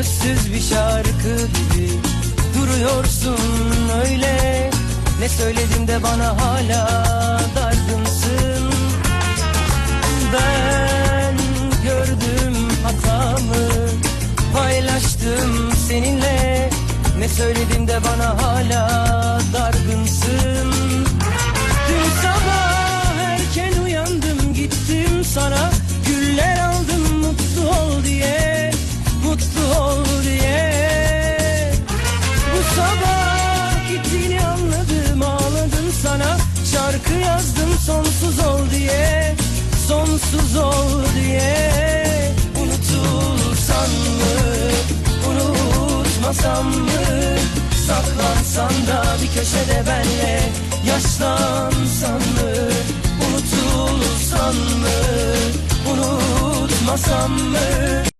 Sözsüz bir şarkı gibi duruyorsun öyle. Ne söyledim de bana hala dargınsın? Ben gördüm hatamı Paylaştım seninle. Ne söyledim de bana hala Şarkı yazdım sonsuz ol diye Sonsuz ol diye. Unutulsan mı Unutmasam mı? Saklansan da bir köşede benle Yaşlansan mı? Unutulsan mı Unutmasam mı